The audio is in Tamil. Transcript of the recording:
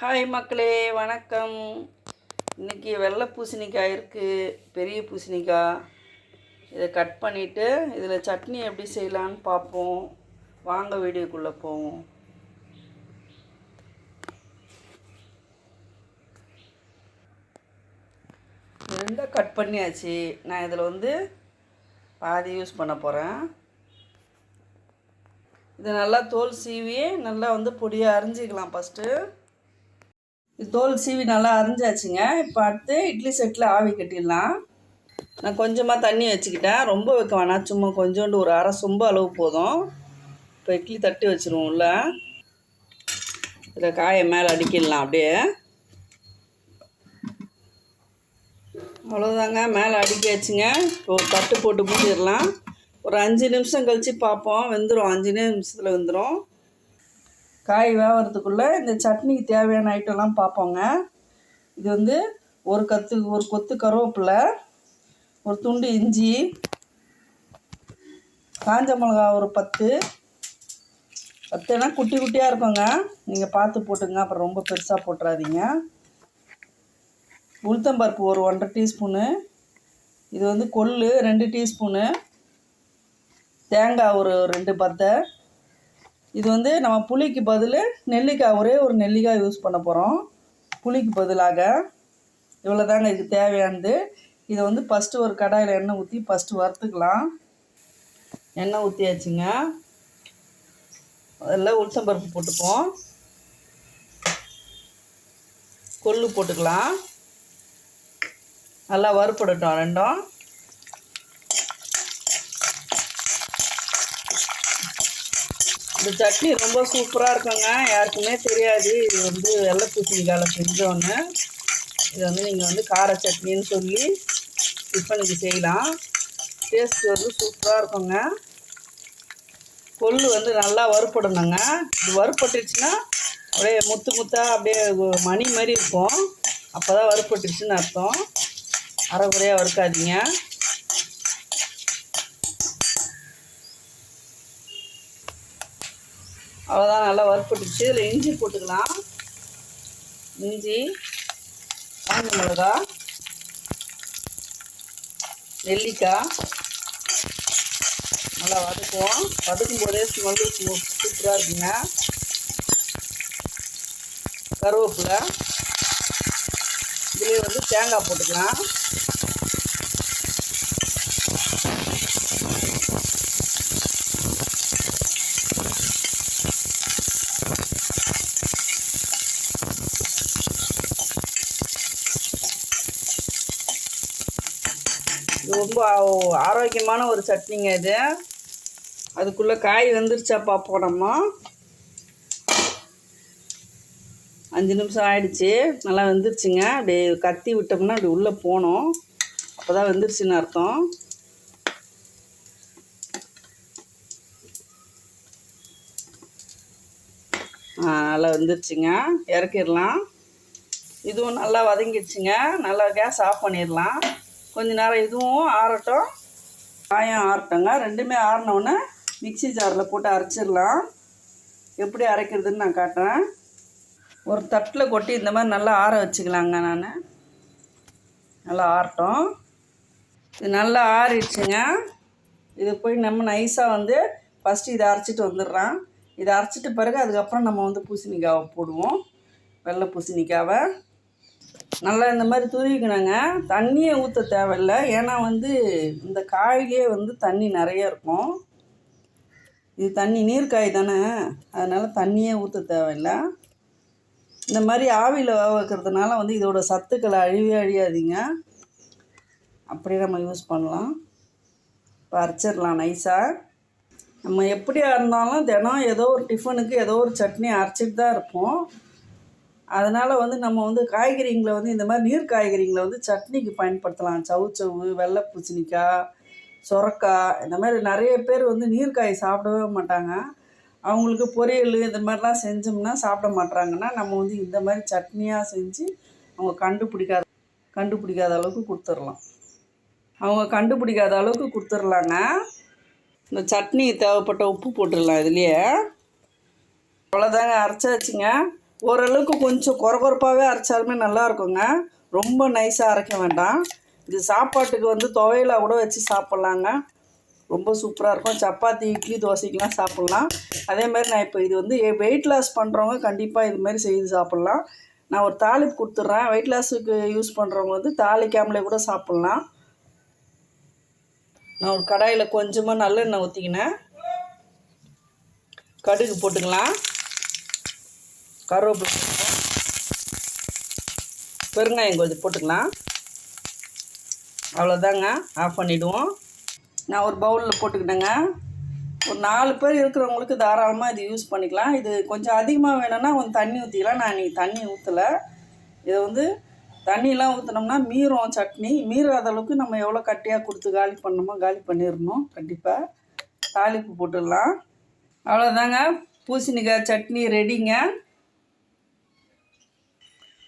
ஹாய் மக்களே வணக்கம். இன்றைக்கி வெள்ளை பூசணிக்காய் இருக்குது பெரிய பூசணிக்காய். இதை கட் பண்ணிவிட்டு இதில் சட்னி எப்படி செய்யலான்னு பார்ப்போம். வாங்க வீடியோக்குள்ளே போவோம். ரெண்டாக கட் பண்ணியாச்சு. நான் இதில் வந்து பாதி யூஸ் பண்ண போகிறேன் இது நல்லா தோல் சீவி நல்லா வந்து பொடியாக அரிஞ்சிக்கலாம் ஃபஸ்ட்டு தோல் சீவி நல்லா அரிஞ்சாச்சுங்க. இப்போ அடுத்து இட்லி செட்டில் ஆவி கட்டிடலாம். நான் கொஞ்சமாக தண்ணி வச்சுக்கிட்டேன். ரொம்ப வைக்க வேணாம். சும்மா கொஞ்சோண்டு ஒரு அரை சொம்பு அளவு போதும். இப்போ இட்லி தட்டி வச்சுருவோம் உள்ள இதில் காயை மேலே அடிக்கிடலாம் அப்படியே. அவ்வளோதாங்க மேலே அடிக்க வச்சுங்க இப்போ ஒரு தட்டு போட்டு மூடிடலாம். ஒரு அஞ்சு நிமிஷம் கழித்து பார்ப்போம். வெந்துடும் அஞ்சு நிமிஷத்தில் வெந்துடும் காய் வேகிறதுக்குள்ளே இந்த சட்னிக்கு தேவையான ஐட்டம்லாம் பார்ப்போங்க. இது வந்து ஒரு கத்து ஒரு கொத்து கருவேப்பிலை ஒரு துண்டு இஞ்சி காஞ்ச மிளகா ஒரு பத்து. பத்துனா குட்டி குட்டியாக இருக்குங்க. நீங்கள் பார்த்து போட்டுங்க அப்புறம் ரொம்ப பெருசாக போட்டுறாதீங்க. உளுத்தம்பருப்பு ஒரு ஒன்றரை டீஸ்பூனு. இது வந்து கொள்ளு ரெண்டு டீஸ்பூனு. தேங்காய் ஒரு ரெண்டு பத்தை. இது வந்து நம்ம புளிக்கு பதில் நெல்லிக்காய் ஒரே ஒரு நெல்லிக்காய் யூஸ் பண்ண போகிறோம் புளிக்கு பதிலாக இவ்வளோ தாங்க இதுக்கு தேவையானது. இதை வந்து ஃபஸ்ட்டு ஒரு கடாயில் எண்ணெய் ஊற்றி ஃபஸ்ட்டு வறுத்துக்கலாம். எண்ணெய் ஊற்றியாச்சுங்க அதில் உளுத்தம்பருப்பு போட்டுப்போம். கொள்ளு போட்டுக்கலாம். நல்லா வறுப்படட்டும் ரெண்டும். இந்த சட்னி ரொம்ப சூப்பராக இருக்குங்க. யாருக்குமே தெரியாது. இது வந்து வெள்ளை பூசணிக்காயில் செஞ்சோன்னு. இது வந்து நீங்கள் வந்து கார சட்னின்னு சொல்லி டிஃபனுக்கு செய்யலாம். டேஸ்ட் வந்து சூப்பராக இருக்குங்க. கொள்ளு வந்து நல்லா வறுப்படணுங்க இது வறுப்பட்டுச்சுன்னா அப்படியே முத்து முத்தாக அப்படியே மணி மாதிரி இருக்கும். அப்போ தான் வறுப்பட்டுச்சுன்னு அர்த்தம் அரைக்குறையாக வறுக்காதீங்க. அவ்வளோதான் நல்லா வறுப்பட்டுச்சு இதில் இஞ்சி போட்டுக்கலாம். இஞ்சி காஞ்ச மிளகா நெல்லிக்காய். நல்லா வதக்குவோம். வதக்கும் போதே ஸ்மெல்லு சூப்பராக இருக்குங்க. கருவேப்பிலை. இதுலேயே வந்து தேங்காய் போட்டுக்கலாம். ரொம்ப ஆரோக்கியமான ஒரு சட்னிங்க இது. அதுக்குள்ளே காய் வெந்துருச்சா பார்ப்போம் நம்ம அஞ்சு நிமிஷம் ஆயிடுச்சு. நல்லா வெந்துருச்சுங்க. அப்படியே கத்தி விட்டோம்னா அப்படி உள்ளே போகணும் அப்போ தான் வெந்துருச்சுன்னு அர்த்தம். நல்லா வந்துருச்சுங்க. இறக்கிடலாம். இதுவும் நல்லா வதங்கிடுச்சுங்க. நல்லா கேஸ் ஆஃப் பண்ணிடலாம். கொஞ்ச நேரம் இதுவும் ஆறட்டும். காயம் ஆறட்டோங்க. ரெண்டுமே ஆறினோடனே மிக்சி ஜாரில் போட்டு அரைச்சிடலாம். எப்படி அரைக்கிறதுன்னு நான் காட்டுறேன். ஒரு தட்டில் கொட்டி இந்த மாதிரி நல்லா ஆற வச்சுக்கலாங்க நான். நல்லா ஆறட்டும். இது நல்லா ஆறிடுச்சுங்க. இது போய் நம்ம நைஸாக வந்து ஃபஸ்ட்டு இதை அரைச்சிட்டு வந்துடுறான். இதை அரைச்சிட்டு பிறகு அதுக்கப்புறம் நம்ம வந்து பூசணிக்காவை போடுவோம். வெள்ளை பூசணிக்காவை. நல்லா இந்த மாதிரி துருவிக்கணுங்க. தண்ணியை ஊற்ற தேவையில்லை. ஏன்னா வந்து இந்த காயிலே வந்து தண்ணி நிறைய இருக்கும். இது தண்ணி நீர்க்காய் தானே. அதனால் தண்ணியே ஊற்ற தேவையில்லை. இந்த மாதிரி ஆவியில் வேக வைக்கிறதுனால வந்து இதோட சத்துக்களை அழிவே அழியாதீங்க. அப்படியே நம்ம யூஸ் பண்ணலாம். இப்போ அரைச்சிடலாம் நைஸாக நம்ம எப்படியா இருந்தாலும் தினம் ஏதோ ஒரு டிஃபனுக்கு ஏதோ ஒரு சட்னி அரைச்சிட்டு தான் இருப்போம். அதனால் வந்து நம்ம வந்து காய்கறிங்களை வந்து இந்த மாதிரி நீர் காய்கறிங்களை வந்து சட்னிக்கு பயன்படுத்தலாம். சவுச்சவு வெள்ளை பூசணிக்காய் சொரக்காய் இந்த மாதிரி நிறைய பேர் வந்து நீர்க்காய் சாப்பிடவே மாட்டாங்க. அவங்களுக்கு பொரியல் இந்த மாதிரிலாம் செஞ்சோம்னா சாப்பிட மாட்றாங்கன்னா நம்ம வந்து இந்த மாதிரி சட்னியாக செஞ்சு அவங்க கண்டுபிடிக்காத கண்டுபிடிக்காத அளவுக்கு கொடுத்துடலாம். அவங்க கண்டுபிடிக்காத அளவுக்கு கொடுத்துடலாங்க. இந்த சட்னி தேவைப்பட்ட உப்பு போட்டுடலாம் இதுலேயே. அவ்வளோதாங்க அரைச்சாச்சுங்க. ஓரளவுக்கு கொஞ்சம் குறகுறப்பாகவே அரைச்சாலுமே நல்லா இருக்குங்க. ரொம்ப நைஸாக அரைக்க வேண்டாம். இது சாப்பாட்டுக்கு வந்து துவையில கூட வச்சு சாப்பிட்லாங்க. ரொம்ப சூப்பராக இருக்கும். சப்பாத்தி இட்லி தோசைக்கெலாம் சாப்பிட்லாம். அதே மாதிரி நான் இப்போ இது வந்து வெயிட் லாஸ் பண்ணுறவங்க கண்டிப்பாக இது மாதிரி செய்து சாப்பிட்லாம். நான் ஒரு தாளிப்பு கொடுத்துட்றேன். வெயிட் லாஸுக்கு யூஸ் பண்ணுறவங்க வந்து தாளிக்காமலே கூட சாப்பிட்லாம். நான் ஒரு கடாயில் கொஞ்சமாக நல்லெண்ணெய் ஊற்றிக்கினேன் கடுகு போட்டுக்கலாம். கருவேப்பிலை பெருங்காயம் கொஞ்சம் போட்டுக்கலாம். அவ்வளோதாங்க ஆஃப் பண்ணிவிடுவோம் நான் ஒரு பவுலில் போட்டுக்கிட்டேங்க. ஒரு நாலு பேர் இருக்கிறவங்களுக்கு தாராளமாக இது யூஸ் பண்ணிக்கலாம். இது கொஞ்சம் அதிகமாக வேணும்னா கொஞ்சம் தண்ணி ஊற்றிக்கலாம் நான் இன்றைக்கி தண்ணி ஊற்றலை இதை வந்து தண்ணியெலாம் ஊற்றினோம்னா மீறும் சட்னி. மீறாத அளவுக்கு நம்ம எவ்வளோ கட்டியாக கொடுத்து காலி பண்ணணுமோ காலி பண்ணிடணும். கண்டிப்பாக தாளிப்பு போட்டுடலாம். அவ்வளோதாங்க பூசணிக்காய் சட்னி ரெடிங்க